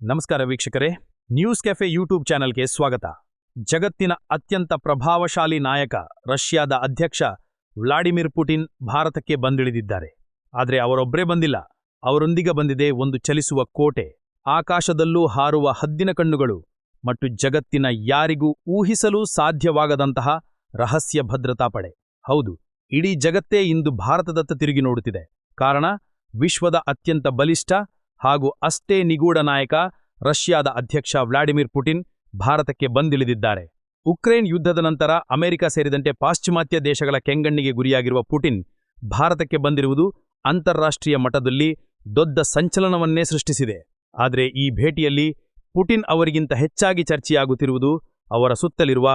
ನಮಸ್ಕಾರ ವೀಕ್ಷಕರೇ. News cafe YouTube ಚಾನೆಲ್ಗೆ ಸ್ವಾಗತ. ಜಗತ್ತಿನ ಅತ್ಯಂತ ಪ್ರಭಾವಶಾಲಿ ನಾಯಕ, ರಷ್ಯಾದ ಅಧ್ಯಕ್ಷ ವ್ಲಾಡಿಮಿರ್ ಪುಟಿನ್ ಭಾರತಕ್ಕೆ ಬಂದಿಳಿದಿದ್ದಾರೆ. ಆದರೆ ಅವರೊಬ್ಬರೇ ಬಂದಿಲ್ಲ. ಅವರೊಂದಿಗೆ ಬಂದಿದೆ ಒಂದು ಚಲಿಸುವ ಕೋಟೆ. ಆಕಾಶದಲ್ಲೂ ಹಾರುವ ಹದ್ದಿನ ಕಣ್ಣುಗಳು ಮತ್ತು ಜಗತ್ತಿನ ಯಾರಿಗೂ ಊಹಿಸಲೂ ಸಾಧ್ಯವಾಗದಂತಹ ರಹಸ್ಯ ಭದ್ರತಾ ಪಡೆ. ಹೌದು, ಇಡೀ ಜಗತ್ತೇ ಇಂದು ಭಾರತದತ್ತ ತಿರುಗಿ ನೋಡುತ್ತಿದೆ. ಕಾರಣ, ವಿಶ್ವದ ಅತ್ಯಂತ ಬಲಿಷ್ಠ ಹಾಗೂ ಅಷ್ಟೇ ನಿಗೂಢ ನಾಯಕ ರಷ್ಯಾದ ಅಧ್ಯಕ್ಷ ವ್ಲಾಡಿಮಿರ್ ಪುಟಿನ್ ಭಾರತಕ್ಕೆ ಬಂದಿಳಿದಿದ್ದಾರೆ. ಉಕ್ರೇನ್ ಯುದ್ಧದ ನಂತರ ಅಮೆರಿಕ ಸೇರಿದಂತೆ ಪಾಶ್ಚಿಮಾತ್ಯ ದೇಶಗಳ ಕೆಂಗಣ್ಣಿಗೆ ಗುರಿಯಾಗಿರುವ ಪುಟಿನ್ ಭಾರತಕ್ಕೆ ಬಂದಿರುವುದು ಅಂತಾರಾಷ್ಟ್ರೀಯ ಮಟ್ಟದಲ್ಲಿ ದೊಡ್ಡ ಸಂಚಲನವನ್ನೇ ಸೃಷ್ಟಿಸಿದೆ. ಆದರೆ ಈ ಭೇಟಿಯಲ್ಲಿ ಪುಟಿನ್ ಅವರಿಗಿಂತ ಹೆಚ್ಚಾಗಿ ಚರ್ಚೆಯಾಗುತ್ತಿರುವುದು ಅವರ ಸುತ್ತಲಿರುವ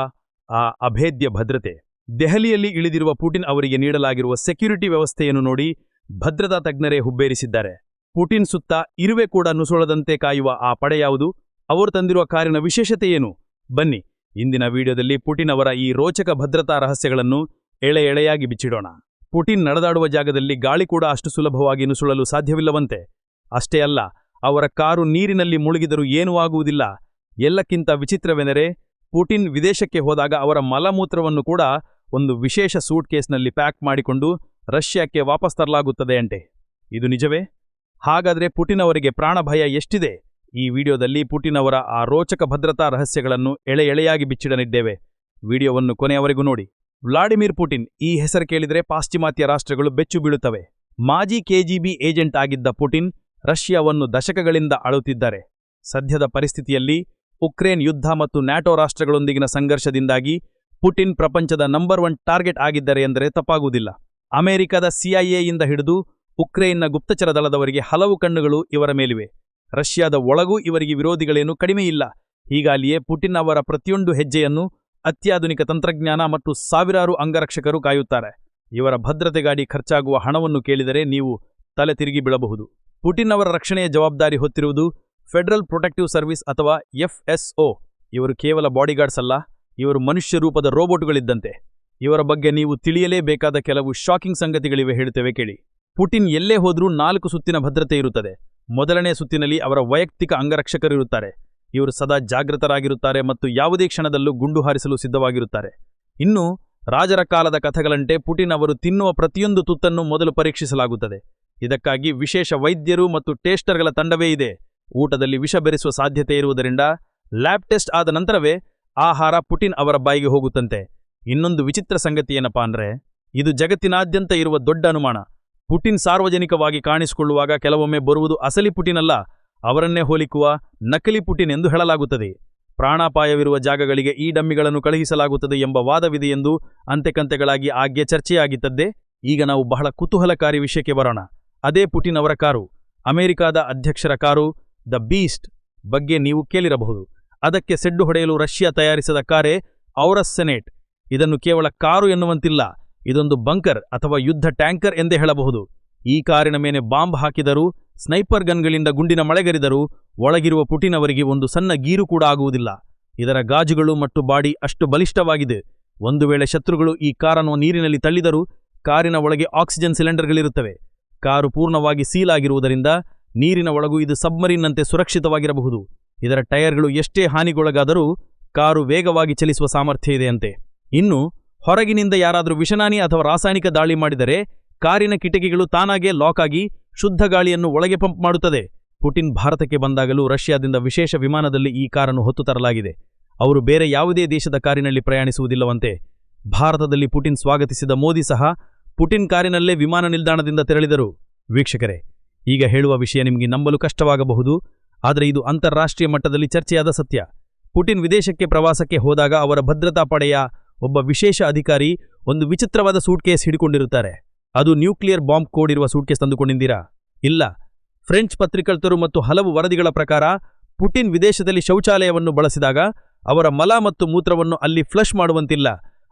ಆ ಅಭೇದ್ಯ ಭದ್ರತೆ. ದೆಹಲಿಯಲ್ಲಿ ಇಳಿದಿರುವ ಪುಟಿನ್ ಅವರಿಗೆ ನೀಡಲಾಗಿರುವ ಸೆಕ್ಯುರಿಟಿ ವ್ಯವಸ್ಥೆಯನ್ನು ನೋಡಿ ಭದ್ರತಾ ತಜ್ಞರೇ ಹುಬ್ಬೇರಿಸಿದ್ದಾರೆ. ಪುಟಿನ್ ಸುತ್ತ ಇರುವೆ ಕೂಡ ನುಸುಳದಂತೆ ಕಾಯುವ ಆ ಪಡೆ ಯಾವುದು? ಅವರು ತಂದಿರುವ ಕಾರಿನ ವಿಶೇಷತೆ ಏನು? ಬನ್ನಿ, ಇಂದಿನ ವಿಡಿಯೋದಲ್ಲಿ ಪುಟಿನ್ ಅವರ ಈ ರೋಚಕ ಭದ್ರತಾ ರಹಸ್ಯಗಳನ್ನು ಎಳೆ ಎಳೆಯಾಗಿ ಬಿಚ್ಚಿಡೋಣ. ಪುಟಿನ್ ನಡೆದಾಡುವ ಜಾಗದಲ್ಲಿ ಗಾಳಿ ಕೂಡ ಅಷ್ಟು ಸುಲಭವಾಗಿ ನುಸುಳಲು ಸಾಧ್ಯವಿಲ್ಲವಂತೆ. ಅಷ್ಟೇ ಅಲ್ಲ, ಅವರ ಕಾರು ನೀರಿನಲ್ಲಿ ಮುಳುಗಿದರೂ ಏನೂ ಆಗುವುದಿಲ್ಲ. ಎಲ್ಲಕ್ಕಿಂತ ವಿಚಿತ್ರವೆಂದರೆ, ಪುಟಿನ್ ವಿದೇಶಕ್ಕೆ ಹೋದಾಗ ಅವರ ಮಲಮೂತ್ರವನ್ನು ಕೂಡ ಒಂದು ವಿಶೇಷ ಸೂಟ್ ಕೇಸ್ನಲ್ಲಿ ಪ್ಯಾಕ್ ಮಾಡಿಕೊಂಡು ರಷ್ಯಾಕ್ಕೆ ವಾಪಸ್ ತರಲಾಗುತ್ತದೆ ಅಂಟೆ ಇದು ನಿಜವೇ? ಹಾಗಾದ್ರೆ ಪುಟಿನ್ ಅವರಿಗೆ ಪ್ರಾಣಭಯ ಎಷ್ಟಿದೆ? ಈ ವಿಡಿಯೋದಲ್ಲಿ ಪುಟಿನ್ ಅವರ ಆ ರೋಚಕ ಭದ್ರತಾ ರಹಸ್ಯಗಳನ್ನು ಎಳೆ ಎಳೆಯಾಗಿ ಬಿಚ್ಚಿಡಲಿದ್ದೇವೆ. ವಿಡಿಯೋವನ್ನು ಕೊನೆಯವರೆಗೂ ನೋಡಿ. ವ್ಲಾಡಿಮಿರ್ ಪುಟಿನ್, ಈ ಹೆಸರು ಕೇಳಿದರೆ ಪಾಶ್ಚಿಮಾತ್ಯ ರಾಷ್ಟ್ರಗಳು ಬೆಚ್ಚು ಬೀಳುತ್ತವೆ. ಮಾಜಿ ಕೆಜಿಬಿ ಏಜೆಂಟ್ ಆಗಿದ್ದ ಪುಟಿನ್ ರಷ್ಯಾವನ್ನು ದಶಕಗಳಿಂದ ಆಳುತ್ತಿದ್ದಾರೆ ಸದ್ಯದ ಪರಿಸ್ಥಿತಿಯಲ್ಲಿ ಉಕ್ರೇನ್ ಯುದ್ಧ ಮತ್ತು ನ್ಯಾಟೋ ರಾಷ್ಟ್ರಗಳೊಂದಿಗಿನ ಸಂಘರ್ಷದಿಂದಾಗಿ ಪುಟಿನ್ ಪ್ರಪಂಚದ ನಂಬರ್ ಒನ್ ಟಾರ್ಗೆಟ್ ಆಗಿದ್ದಾರೆ ಎಂದರೆ ತಪ್ಪಾಗುವುದಿಲ್ಲ. ಅಮೆರಿಕದ ಸಿಐಎಯಿಂದ ಹಿಡಿದು ಉಕ್ರೇನ್ನ ಗುಪ್ತಚರ ದಳದವರಿಗೆ ಹಲವು ಕಣ್ಣುಗಳು ಇವರ ಮೇಲಿವೆ. ರಷ್ಯಾದ ಒಳಗೂ ಇವರಿಗೆ ವಿರೋಧಿಗಳೇನೂ ಕಡಿಮೆಯಿಲ್ಲ ಹೀಗಾಲಿಯೇ ಪುಟಿನ್ ಅವರ ಪ್ರತಿಯೊಂದು ಹೆಜ್ಜೆಯನ್ನು ಅತ್ಯಾಧುನಿಕ ತಂತ್ರಜ್ಞಾನ ಮತ್ತು ಸಾವಿರಾರು ಅಂಗರಕ್ಷಕರು ಕಾಯುತ್ತಾರೆ. ಇವರ ಭದ್ರತೆಗಾಡಿ ಖರ್ಚಾಗುವ ಹಣವನ್ನು ಕೇಳಿದರೆ ನೀವು ತಲೆ ತಿರುಗಿ ಬೀಳಬಹುದು. ಪುಟಿನ್ ಅವರ ರಕ್ಷಣೆಯ ಜವಾಬ್ದಾರಿ ಹೊತ್ತಿರುವುದು ಫೆಡರಲ್ ಪ್ರೊಟೆಕ್ಟಿವ್ ಸರ್ವಿಸ್ ಅಥವಾ ಎಫ್ಎಸ್ಒ. ಇವರು ಕೇವಲ ಬಾಡಿಗಾರ್ಡ್ಸ್ ಅಲ್ಲ, ಇವರು ಮನುಷ್ಯ ರೂಪದ ರೋಬೋಟ್ಗಳಿದ್ದಂತೆ. ಇವರ ಬಗ್ಗೆ ನೀವು ತಿಳಿಯಲೇಬೇಕಾದ ಕೆಲವು ಶಾಕಿಂಗ್ ಸಂಗತಿಗಳಿವೆ ಹೇಳುತ್ತೇವೆ ಕೇಳಿ. ಪುಟಿನ್ ಎಲ್ಲೇ ಹೋದರೂ ನಾಲ್ಕು ಸುತ್ತಿನ ಭದ್ರತೆ ಇರುತ್ತದೆ. ಮೊದಲನೇ ಸುತ್ತಿನಲ್ಲಿ ಅವರ ವೈಯಕ್ತಿಕ ಅಂಗರಕ್ಷಕರಿರುತ್ತಾರೆ ಇವರು ಸದಾ ಜಾಗೃತರಾಗಿರುತ್ತಾರೆ ಮತ್ತು ಯಾವುದೇ ಕ್ಷಣದಲ್ಲೂ ಗುಂಡು ಹಾರಿಸಲು ಸಿದ್ಧವಾಗಿರುತ್ತಾರೆ. ಇನ್ನು ರಾಜರ ಕಾಲದ ಕಥೆಗಳಂತೆ ಪುಟಿನ್ ಅವರು ತಿನ್ನುವ ಪ್ರತಿಯೊಂದು ತುತ್ತನ್ನು ಮೊದಲು ಪರೀಕ್ಷಿಸಲಾಗುತ್ತದೆ. ಇದಕ್ಕಾಗಿ ವಿಶೇಷ ವೈದ್ಯರು ಮತ್ತು ಟೇಸ್ಟರ್ಗಳ ತಂಡವೇ ಇದೆ. ಊಟದಲ್ಲಿ ವಿಷ ಬೆರೆಸುವ ಸಾಧ್ಯತೆ ಇರುವುದರಿಂದ ಲ್ಯಾಬ್ ಟೆಸ್ಟ್ ಆದ ನಂತರವೇ ಆಹಾರ ಪುಟಿನ್ ಅವರ ಬಾಯಿಗೆ ಹೋಗುತ್ತಂತೆ. ಇನ್ನೊಂದು ವಿಚಿತ್ರ ಸಂಗತಿ ಏನಪ್ಪಾ ಅಂದರೆ, ಇದು ಜಗತ್ತಿನಾದ್ಯಂತ ಇರುವ ದೊಡ್ಡ ಅನುಮಾನ. ಪುಟಿನ್ ಸಾರ್ವಜನಿಕವಾಗಿ ಕಾಣಿಸಿಕೊಳ್ಳುವಾಗ ಕೆಲವೊಮ್ಮೆ ಬರುವುದು ಅಸಲಿ ಪುಟಿನ್ ಅಲ್ಲ ಅವರನ್ನೇ ಹೋಲಿಕುವ ನಕಲಿ ಪುಟಿನ್ ಎಂದು ಹೇಳಲಾಗುತ್ತದೆ. ಪ್ರಾಣಾಪಾಯವಿರುವ ಜಾಗಗಳಿಗೆ ಈ ಡಮ್ಮಿಗಳನ್ನು ಕಳುಹಿಸಲಾಗುತ್ತದೆ ಎಂಬ ವಾದವಿದೆ ಎಂದು ಅಂತೆಕಂತೆಗಳಾಗಿ ಆಗ್ಗೆ ಚರ್ಚೆಯಾಗಿದ್ದದ್ದೇ, ಈಗ ನಾವು ಬಹಳ ಕುತೂಹಲಕಾರಿ ವಿಷಯಕ್ಕೆ ಬರೋಣ. ಅದೇ ಪುಟಿನ್ ಅವರ ಕಾರು, ಅಮೆರಿಕಾದ ಅಧ್ಯಕ್ಷರ ಕಾರು, ದ ಬೀಸ್ಟ್ ಬಗ್ಗೆ ನೀವು ಕೇಳಿರಬಹುದು. ಅದಕ್ಕೆ ಸೆಡ್ಡು ಹೊಡೆಯಲು ರಷ್ಯಾ ತಯಾರಿಸಿದ ಕಾರೇ ಔರಸ್ ಸೆನೆಟ್. ಇದನ್ನು ಕೇವಲ ಕಾರು ಎನ್ನುವಂತಿಲ್ಲ ಇದೊಂದು ಬಂಕರ್ ಅಥವಾ ಯುದ್ಧ ಟ್ಯಾಂಕರ್ ಎಂದೇ ಹೇಳಬಹುದು. ಈ ಕಾರಿನ ಮೇಲೆ ಬಾಂಬ್ ಹಾಕಿದರೂ, ಸ್ನೈಪರ್ ಗನ್ಗಳಿಂದ ಗುಂಡಿನ ಮಳೆಗರಿದರೂ, ಒಳಗಿರುವ ಪುಟಿನ್ ಅವರಿಗೆ ಒಂದು ಸಣ್ಣ ಗೀರು ಕೂಡ ಆಗುವುದಿಲ್ಲ. ಇದರ ಗಾಜುಗಳು ಮತ್ತು ಬಾಡಿ ಅಷ್ಟು ಬಲಿಷ್ಠವಾಗಿದೆ. ಒಂದು ವೇಳೆ ಶತ್ರುಗಳು ಈ ಕಾರನ್ನು ನೀರಿನಲ್ಲಿ ತಳ್ಳಿದರೂ, ಕಾರಿನ ಒಳಗೆ ಆಕ್ಸಿಜನ್ ಸಿಲಿಂಡರ್ಗಳಿರುತ್ತವೆ. ಕಾರು ಪೂರ್ಣವಾಗಿ ಸೀಲ್ ಆಗಿರುವುದರಿಂದ, ನೀರಿನ ಒಳಗೂ ಇದು ಸಬ್ಮರೀನ್ನಂತೆ ಸುರಕ್ಷಿತವಾಗಿರಬಹುದು. ಇದರ ಟೈರ್ಗಳು ಎಷ್ಟೇ ಹಾನಿಗೊಳಗಾದರೂ, ಕಾರು ವೇಗವಾಗಿ ಚಲಿಸುವ ಸಾಮರ್ಥ್ಯ ಇದೆಯಂತೆ ಇನ್ನು ಹೊರಗಿನಿಂದ ಯಾರಾದರೂ ವಿಷನಾನಿ ಅಥವಾ ರಾಸಾಯನಿಕ ದಾಳಿ ಮಾಡಿದರೆ ಕಾರಿನ ಕಿಟಕಿಗಳು ತಾನಾಗೇ ಲಾಕ್ ಆಗಿ ಶುದ್ಧ ಗಾಳಿಯನ್ನು ಒಳಗೆ ಪಂಪ್ ಮಾಡುತ್ತದೆ. ಪುಟಿನ್ ಭಾರತಕ್ಕೆ ಬಂದಾಗಲೂ ರಷ್ಯಾದಿಂದ ವಿಶೇಷ ವಿಮಾನದಲ್ಲಿ ಈ ಕಾರನ್ನು ಹೊತ್ತು ತರಲಾಗಿದೆ. ಅವರು ಬೇರೆ ಯಾವುದೇ ದೇಶದ ಕಾರಿನಲ್ಲಿ ಪ್ರಯಾಣಿಸುವುದಿಲ್ಲವಂತೆ. ಭಾರತದಲ್ಲಿ ಪುಟಿನ್ ಸ್ವಾಗತಿಸಿದ ಮೋದಿ ಸಹ ಪುಟಿನ್ ಕಾರಿನಲ್ಲೇ ವಿಮಾನ ನಿಲ್ದಾಣದಿಂದ ತೆರಳಿದರು. ವೀಕ್ಷಕರೇ, ಈಗ ಹೇಳುವ ವಿಷಯ ನಿಮಗೆ ನಂಬಲು ಕಷ್ಟವಾಗಬಹುದು, ಆದರೆ ಇದು ಅಂತಾರಾಷ್ಟ್ರೀಯ ಮಟ್ಟದಲ್ಲಿ ಚರ್ಚೆಯಾದ ಸತ್ಯ. ಪುಟಿನ್ ವಿದೇಶಕ್ಕೆ ಪ್ರವಾಸಕ್ಕೆ ಹೋದಾಗ ಅವರ ಭದ್ರತಾ ಪಡೆಯ ಒಬ್ಬ ವಿಶೇಷ ಅಧಿಕಾರಿ ಒಂದು ವಿಚಿತ್ರವಾದ ಸೂಟ್ಕೇಸ್ ಹಿಡಿಕೊಂಡಿರುತ್ತಾರೆ. ಅದು ನ್ಯೂಕ್ಲಿಯರ್ ಬಾಂಬ್ ಕೋಡ್ ಇರುವ ಸೂಟ್ಕೇಸ್ ತಂದುಕೊಂಡಿದ್ದೀರಾ? ಇಲ್ಲ. ಫ್ರೆಂಚ್ ಪತ್ರಿಕರ್ತರು ಮತ್ತು ಹಲವು ವರದಿಗಳ ಪ್ರಕಾರ, ಪುಟಿನ್ ವಿದೇಶದಲ್ಲಿ ಶೌಚಾಲಯವನ್ನು ಬಳಸಿದಾಗ ಅವರ ಮಲ ಮತ್ತು ಮೂತ್ರವನ್ನು ಅಲ್ಲಿ ಫ್ಲಶ್ ಮಾಡುವಂತಿಲ್ಲ.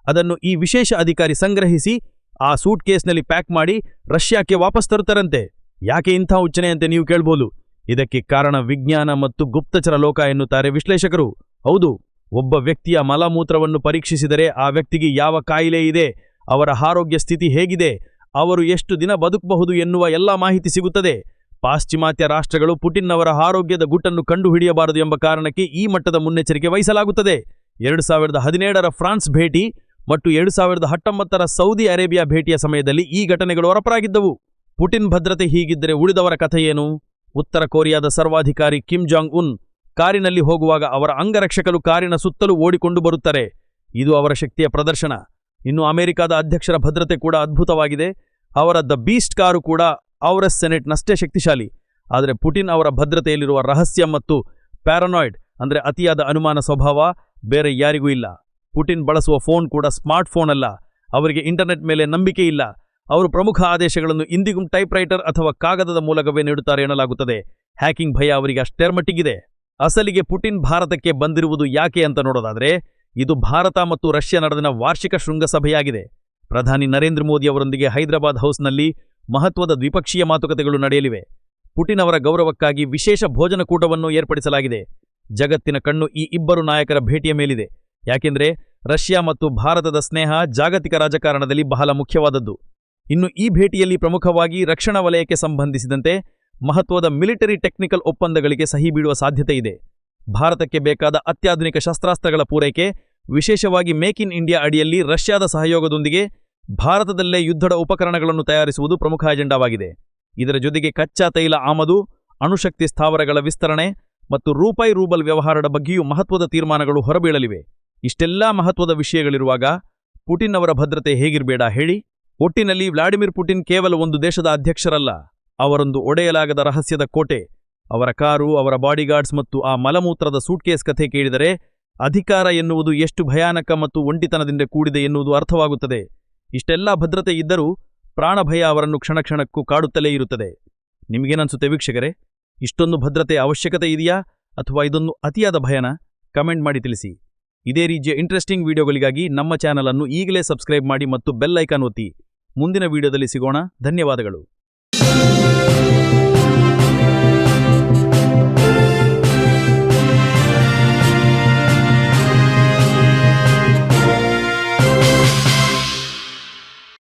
ಅದನ್ನು ಈ ವಿಶೇಷ ಅಧಿಕಾರಿ ಸಂಗ್ರಹಿಸಿ, ಆ ಸೂಟ್ ಕೇಸ್ನಲ್ಲಿ ಪ್ಯಾಕ್ ಮಾಡಿ ರಷ್ಯಾಕ್ಕೆ ವಾಪಸ್ ತರುತ್ತಾರಂತೆ. ಯಾಕೆ ಇಂಥ ಉಚ್ಚನೆ ಅಂತ ನೀವು ಕೇಳ್ಬೋದು? ಇದಕ್ಕೆ ಕಾರಣ ವಿಜ್ಞಾನ ಮತ್ತು ಗುಪ್ತಚರ ಲೋಕ ಎನ್ನುತ್ತಾರೆ ವಿಶ್ಲೇಷಕರು. ಹೌದು. ಒಬ್ಬ ವ್ಯಕ್ತಿಯ ಮಲಮೂತ್ರವನ್ನು ಪರೀಕ್ಷಿಸಿದರೆ ಆ ವ್ಯಕ್ತಿಗೆ ಯಾವ ಕಾಯಿಲೆ ಇದೆ, ಅವರ ಆರೋಗ್ಯ ಸ್ಥಿತಿ ಹೇಗಿದೆ, ಅವರು ಎಷ್ಟು ದಿನ ಬದುಕಬಹುದು ಎನ್ನುವ ಎಲ್ಲ ಮಾಹಿತಿ ಸಿಗುತ್ತದೆ. ಪಾಶ್ಚಿಮಾತ್ಯ ರಾಷ್ಟ್ರಗಳು ಪುಟಿನ್ ಅವರ ಆರೋಗ್ಯದ ಗುಟ್ಟನ್ನು ಕಂಡುಹಿಡಿಯಬಾರದು ಎಂಬ ಕಾರಣಕ್ಕೆ ಈ ಮಟ್ಟದ ಮುನ್ನೆಚ್ಚರಿಕೆ ವಹಿಸಲಾಗುತ್ತದೆ. ಎರಡು ಸಾವಿರದ ಹದಿನೇಳರ ಫ್ರಾನ್ಸ್ ಭೇಟಿ ಮತ್ತು ಎರಡು ಸಾವಿರದ ಹತ್ತೊಂಬತ್ತರ ಸೌದಿ ಅರೇಬಿಯಾ ಭೇಟಿಯ ಸಮಯದಲ್ಲಿ ಈ ಘಟನೆಗಳು ಹೊರಪರಾಗಿದ್ದವು. ಪುಟಿನ್ ಭದ್ರತೆ ಹೀಗಿದ್ದರೆ ಉಳಿದವರ ಕಥೆಯೇನು? ಉತ್ತರ ಕೊರಿಯಾದ ಸರ್ವಾಧಿಕಾರಿ ಕಿಮ್ ಜಾಂಗ್ ಉನ್ ಕಾರಿನಲ್ಲಿ ಹೋಗುವಾಗ ಅವರ ಅಂಗರಕ್ಷಕರು ಕಾರಿನ ಸುತ್ತಲೂ ಓಡಿಕೊಂಡು ಬರುತ್ತಾರೆ. ಇದು ಅವರ ಶಕ್ತಿಯ ಪ್ರದರ್ಶನ. ಇನ್ನು ಅಮೆರಿಕದ ಅಧ್ಯಕ್ಷರ ಭದ್ರತೆ ಕೂಡ ಅದ್ಭುತವಾಗಿದೆ. ಅವರ ದ ಬೀಸ್ಟ್ ಕಾರು ಕೂಡ ಅವರ ಸೆನೆಟ್ನಷ್ಟೇ ಶಕ್ತಿಶಾಲಿ. ಆದರೆ ಪುಟಿನ್ ಅವರ ಭದ್ರತೆಯಲ್ಲಿರುವ ರಹಸ್ಯ ಮತ್ತು ಪ್ಯಾರನಾಯ್ಡ್, ಅಂದರೆ ಅತಿಯಾದ ಅನುಮಾನ ಸ್ವಭಾವ ಬೇರೆ ಯಾರಿಗೂ ಇಲ್ಲ. ಪುಟಿನ್ ಬಳಸುವ ಫೋನ್ ಕೂಡ ಸ್ಮಾರ್ಟ್ ಫೋನ್ ಅಲ್ಲ. ಅವರಿಗೆ ಇಂಟರ್ನೆಟ್ ಮೇಲೆ ನಂಬಿಕೆ ಇಲ್ಲ. ಅವರು ಪ್ರಮುಖ ಆದೇಶಗಳನ್ನು ಇಂದಿಗೂ ಟೈಪ್ರೈಟರ್ ಅಥವಾ ಕಾಗದದ ಮೂಲಕವೇ ನೀಡುತ್ತಾರೆ ಎನ್ನಲಾಗುತ್ತದೆ. ಹ್ಯಾಕಿಂಗ್ ಭಯ ಅವರಿಗೆ ಅಷ್ಟೇರ್ ಮಟ್ಟಿಗಿದೆ ಅಸಲಿಗೆ ಪುಟಿನ್ ಭಾರತಕ್ಕೆ ಬಂದಿರುವುದು ಯಾಕೆ ಅಂತ ನೋಡೋದಾದ್ರೆ, ಇದು ಭಾರತ ಮತ್ತು ರಷ್ಯಾ ನಡೆದಿನ ವಾರ್ಷಿಕ ಶೃಂಗಸಭೆಯಾಗಿದೆ. ಪ್ರಧಾನಿ ನರೇಂದ್ರ ಮೋದಿ ಅವರೊಂದಿಗೆ ಹೈದರಾಬಾದ್ ಹೌಸ್ನಲ್ಲಿ ಮಹತ್ವದ ದ್ವಿಪಕ್ಷೀಯ ಮಾತುಕತೆಗಳು ನಡೆಯಲಿವೆ. ಪುಟಿನ್ ಅವರ ಗೌರವಕ್ಕಾಗಿ ವಿಶೇಷ ಭೋಜನಕೂಟವನ್ನು ಏರ್ಪಡಿಸಲಾಗಿದೆ. ಜಗತ್ತಿನ ಕಣ್ಣು ಈ ಇಬ್ಬರು ನಾಯಕರ ಭೇಟಿಯ ಮೇಲಿದೆ. ಯಾಕೆಂದ್ರೆ, ರಷ್ಯಾ ಮತ್ತು ಭಾರತದ ಸ್ನೇಹ ಜಾಗತಿಕ ರಾಜಕಾರಣದಲ್ಲಿ ಬಹಳ ಮುಖ್ಯವಾದದ್ದು. ಇನ್ನು ಈ ಭೇಟಿಯಲ್ಲಿ ಪ್ರಮುಖವಾಗಿ ರಕ್ಷಣಾ ವಲಯಕ್ಕೆ ಸಂಬಂಧಿಸಿದಂತೆ ಮಹತ್ವದ ಮಿಲಿಟರಿ ಟೆಕ್ನಿಕಲ್ ಒಪ್ಪಂದಗಳಿಗೆ ಸಹಿ ಬೀಳುವ ಸಾಧ್ಯತೆ ಇದೆ. ಭಾರತಕ್ಕೆ ಬೇಕಾದ ಅತ್ಯಾಧುನಿಕ ಶಸ್ತ್ರಾಸ್ತ್ರಗಳ ಪೂರೈಕೆ, ವಿಶೇಷವಾಗಿ ಮೇಕ್ ಇನ್ ಇಂಡಿಯಾ ಅಡಿಯಲ್ಲಿ ರಷ್ಯಾದ ಸಹಯೋಗದೊಂದಿಗೆ ಭಾರತದಲ್ಲೇ ಯುದ್ಧದ ಉಪಕರಣಗಳನ್ನು ತಯಾರಿಸುವುದು ಪ್ರಮುಖ ಅಜೆಂಡಾವಾಗಿದೆ. ಇದರ ಜೊತೆಗೆ ಕಚ್ಚಾ ತೈಲ ಆಮದು, ಅಣುಶಕ್ತಿ ಸ್ಥಾವರಗಳ ವಿಸ್ತರಣೆ ಮತ್ತು ರೂಪಾಯಿ ರೂಬಲ್ ವ್ಯವಹಾರದ ಬಗ್ಗೆಯೂ ಮಹತ್ವದ ತೀರ್ಮಾನಗಳು ಹೊರಬೀಳಲಿವೆ. ಇಷ್ಟೆಲ್ಲಾ ಮಹತ್ವದ ವಿಷಯಗಳಿರುವಾಗ ಪುಟಿನ್ ಅವರ ಭದ್ರತೆ ಹೇಗಿರಬೇಡ ಹೇಳಿ. ಒಟ್ಟಿನಲ್ಲಿ ವ್ಲಾಡಿಮಿರ್ ಪುಟಿನ್ ಕೇವಲ ಒಂದು ದೇಶದ ಅಧ್ಯಕ್ಷರಲ್ಲ. ಅವರೊಂದು ಒಡೆಯಲಾಗದ ರಹಸ್ಯದ ಕೋಟೆ. ಅವರ ಕಾರು, ಅವರ ಬಾಡಿಗಾರ್ಡ್ಸ್ ಮತ್ತು ಆ ಮಲಮೂತ್ರದ ಸೂಟ್ಕೇಸ್ ಕಥೆ ಕೇಳಿದರೆ ಅಧಿಕಾರ ಎನ್ನುವುದು ಎಷ್ಟು ಭಯಾನಕ ಮತ್ತು ಒಂಟಿತನದಿಂದ ಕೂಡಿದೆ ಎನ್ನುವುದು ಅರ್ಥವಾಗುತ್ತದೆ. ಇಷ್ಟೆಲ್ಲ ಭದ್ರತೆ ಇದ್ದರೂ ಪ್ರಾಣಭಯ ಅವರನ್ನು ಕ್ಷಣಕ್ಷಣಕ್ಕೂ ಕಾಡುತ್ತಲೇ ಇರುತ್ತದೆ. ನಿಮಗೇನನ್ಸುತ್ತೆ ವೀಕ್ಷಕರೇ? ಇಷ್ಟೊಂದು ಭದ್ರತೆ ಅವಶ್ಯಕತೆ ಇದೆಯಾ? ಅಥವಾ ಇದೊಂದು ಅತಿಯಾದ ಭಯನ? ಕಮೆಂಟ್ ಮಾಡಿ ತಿಳಿಸಿ. ಇದೇ ರೀತಿಯ ಇಂಟ್ರೆಸ್ಟಿಂಗ್ ವಿಡಿಯೋಗಳಿಗಾಗಿ ನಮ್ಮ ಚಾನಲ್ ಅನ್ನು ಈಗಲೇ ಸಬ್ಸ್ಕ್ರೈಬ್ ಮಾಡಿ ಮತ್ತು ಬೆಲ್ ಐಕಾನ್ ಒತ್ತಿ. ಮುಂದಿನ ವಿಡಿಯೋದಲ್ಲಿ ಸಿಗೋಣ. ಧನ್ಯವಾದಗಳು.